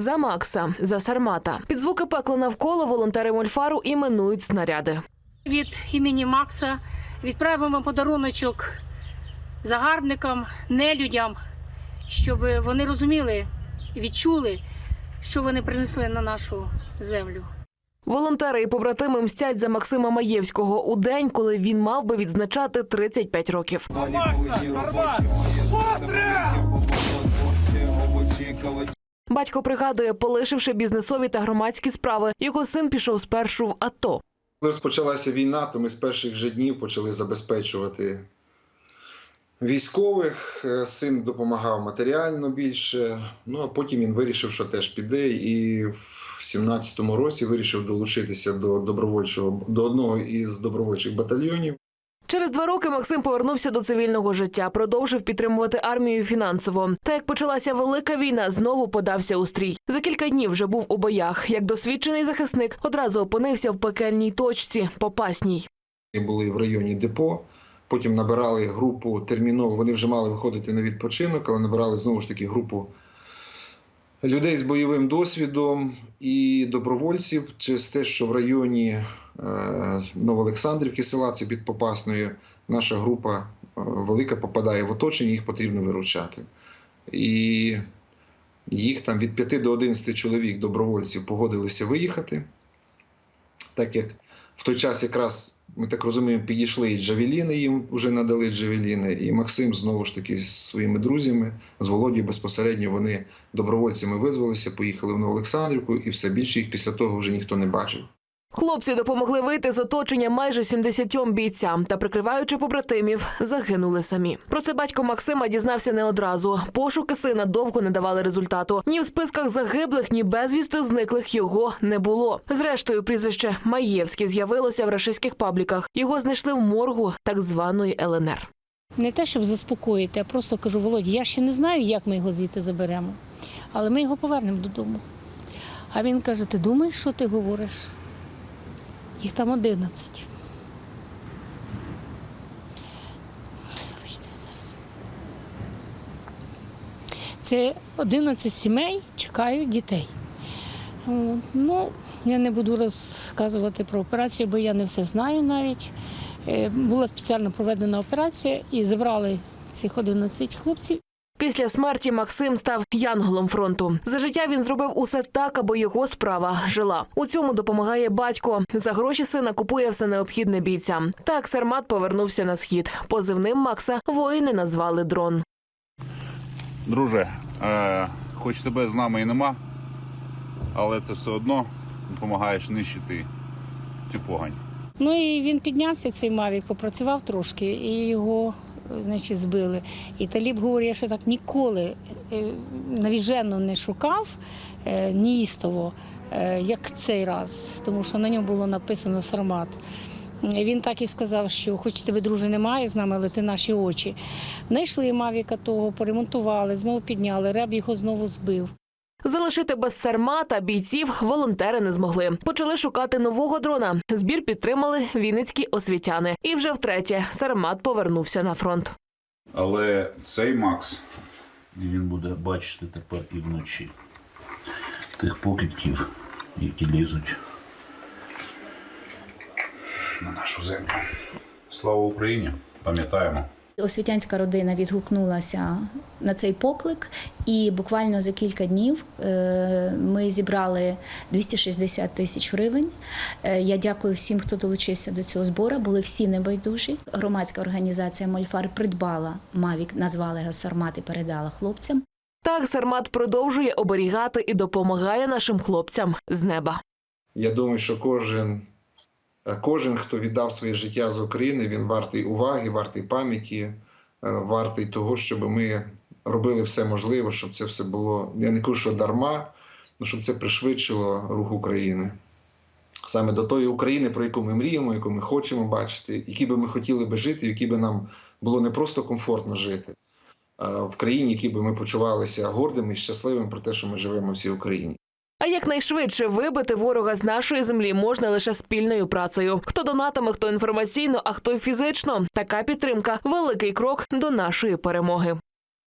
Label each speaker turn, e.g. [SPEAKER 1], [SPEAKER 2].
[SPEAKER 1] За Макса, за Сармата. Під звуки пекла навколо волонтери Мольфару іменують снаряди.
[SPEAKER 2] від імені Макса відправимо подаруночок загарбникам, нелюдям, щоб вони розуміли, відчули, що вони принесли на нашу землю.
[SPEAKER 1] Волонтери і побратими мстять за Максима Маєвського у день, коли він мав би відзначати 35 років. Батько пригадує, полишивши бізнесові та громадські справи, його син пішов спершу в АТО.
[SPEAKER 3] Коли розпочалася війна, то ми з перших же днів почали забезпечувати військових. Е, Син допомагав матеріально більше. Ну а потім він вирішив, що теж піде, і в 17-му році вирішив долучитися до добровольчого до одного із добровольчих батальйонів.
[SPEAKER 1] Через два роки Максим повернувся до цивільного життя, продовжив підтримувати армію фінансово. Та як почалася велика війна, знову подався у стрій. За кілька днів вже був у боях. Як досвідчений захисник, одразу опинився в пекельній точці попасній.
[SPEAKER 3] Були в районі депо. Потім набирали групу терміново. Вони вже мали виходити на відпочинок, але набирали знову ж таки групу людей з бойовим досвідом і добровольців через те, що в районі е, Новоолександрівки села, це під Попасною, наша група е, велика попадає в оточення, їх потрібно виручати. І їх там від 5 до 11 чоловік добровольців погодилися виїхати, так як в той час якраз ми так розуміємо, підійшли і джавеліни, їм вже надали джавеліни, і Максим знову ж таки з своїми друзями, з Володією безпосередньо вони добровольцями визвалися, поїхали в Новоолександрівку, і все більше їх після того вже ніхто не бачив.
[SPEAKER 1] Хлопці допомогли вийти з оточення майже 70 бійцям та, прикриваючи побратимів, загинули самі. Про це батько Максима дізнався не одразу. Пошуки сина довго не давали результату. Ні в списках загиблих, ні безвісти зниклих його не було. Зрештою, прізвище Маєвський з'явилося в рашистських пабліках. Його знайшли в моргу так званої ЛНР.
[SPEAKER 2] Не те, щоб заспокоїти, а просто кажу, Володя, я ще не знаю, як ми його звідти заберемо, але ми його повернемо додому. А він каже: ти думаєш, що ти говориш? Їх там 11. Вибачте, зараз. Це 11 сімей чекають дітей. Ну, я не буду розказувати про операцію, бо я не все знаю навіть. Е, Була спеціально проведена операція і забрали цих 11 хлопців.
[SPEAKER 1] Після смерті Максим став янголом фронту. За життя він зробив усе так, аби його справа жила. У цьому допомагає батько. За гроші сина купує все необхідне бійцям. Так Сармат повернувся на схід. Позивним Макса воїни назвали дрон.
[SPEAKER 4] Друже, е, хоч тебе з нами і нема, але це все одно допомагаєш нищити цю погань.
[SPEAKER 2] Ну і він піднявся цей мавік, попрацював трошки, і його значить, збили. І Таліб говорить, що так ніколи е, навіжено не шукав е, неїстово, е, як цей раз, тому що на ньому було написано Сармат. Він так і сказав, що хоч тебе, друже, немає з нами, але ти наші очі. Знайшли Мавіка того, поремонтували, знову підняли, реб його знову збив.
[SPEAKER 1] Залишити без Сармата бійців волонтери не змогли. Почали шукати нового дрона. Збір підтримали вінницькі освітяни. І вже втретє Сармат повернувся на фронт.
[SPEAKER 4] Але цей Макс, він буде бачити тепер і вночі тих покидьків, які лізуть на нашу землю. Слава Україні! Пам'ятаємо.
[SPEAKER 5] Освітянська родина відгукнулася на цей поклик, і буквально за кілька днів е, ми зібрали 260 тисяч гривень. Е, Я дякую всім, хто долучився до цього збору. Були всі небайдужі. Громадська організація Мольфар придбала Мавік, назвали його Сармат і передала хлопцям.
[SPEAKER 1] Так Сармат продовжує оберігати і допомагає нашим хлопцям з неба.
[SPEAKER 3] Я думаю, що кожен, кожен, хто віддав своє життя за України, він вартий уваги, вартий пам'яті, е, вартий того, щоб ми робили все можливе, щоб це все було. Я не кажу, що дарма, але щоб це пришвидшило рух України. Саме до тої України, про яку ми мріємо, яку ми хочемо бачити, які би ми хотіли би жити, в якій би нам було не просто комфортно жити, а в країні, в якій би ми почувалися гордими і щасливими про те, що ми живемо в цій Україні.
[SPEAKER 1] А якнайшвидше вибити ворога з нашої землі можна лише спільною працею. Хто донатиме, хто інформаційно, а хто й фізично. Така підтримка великий крок до нашої перемоги.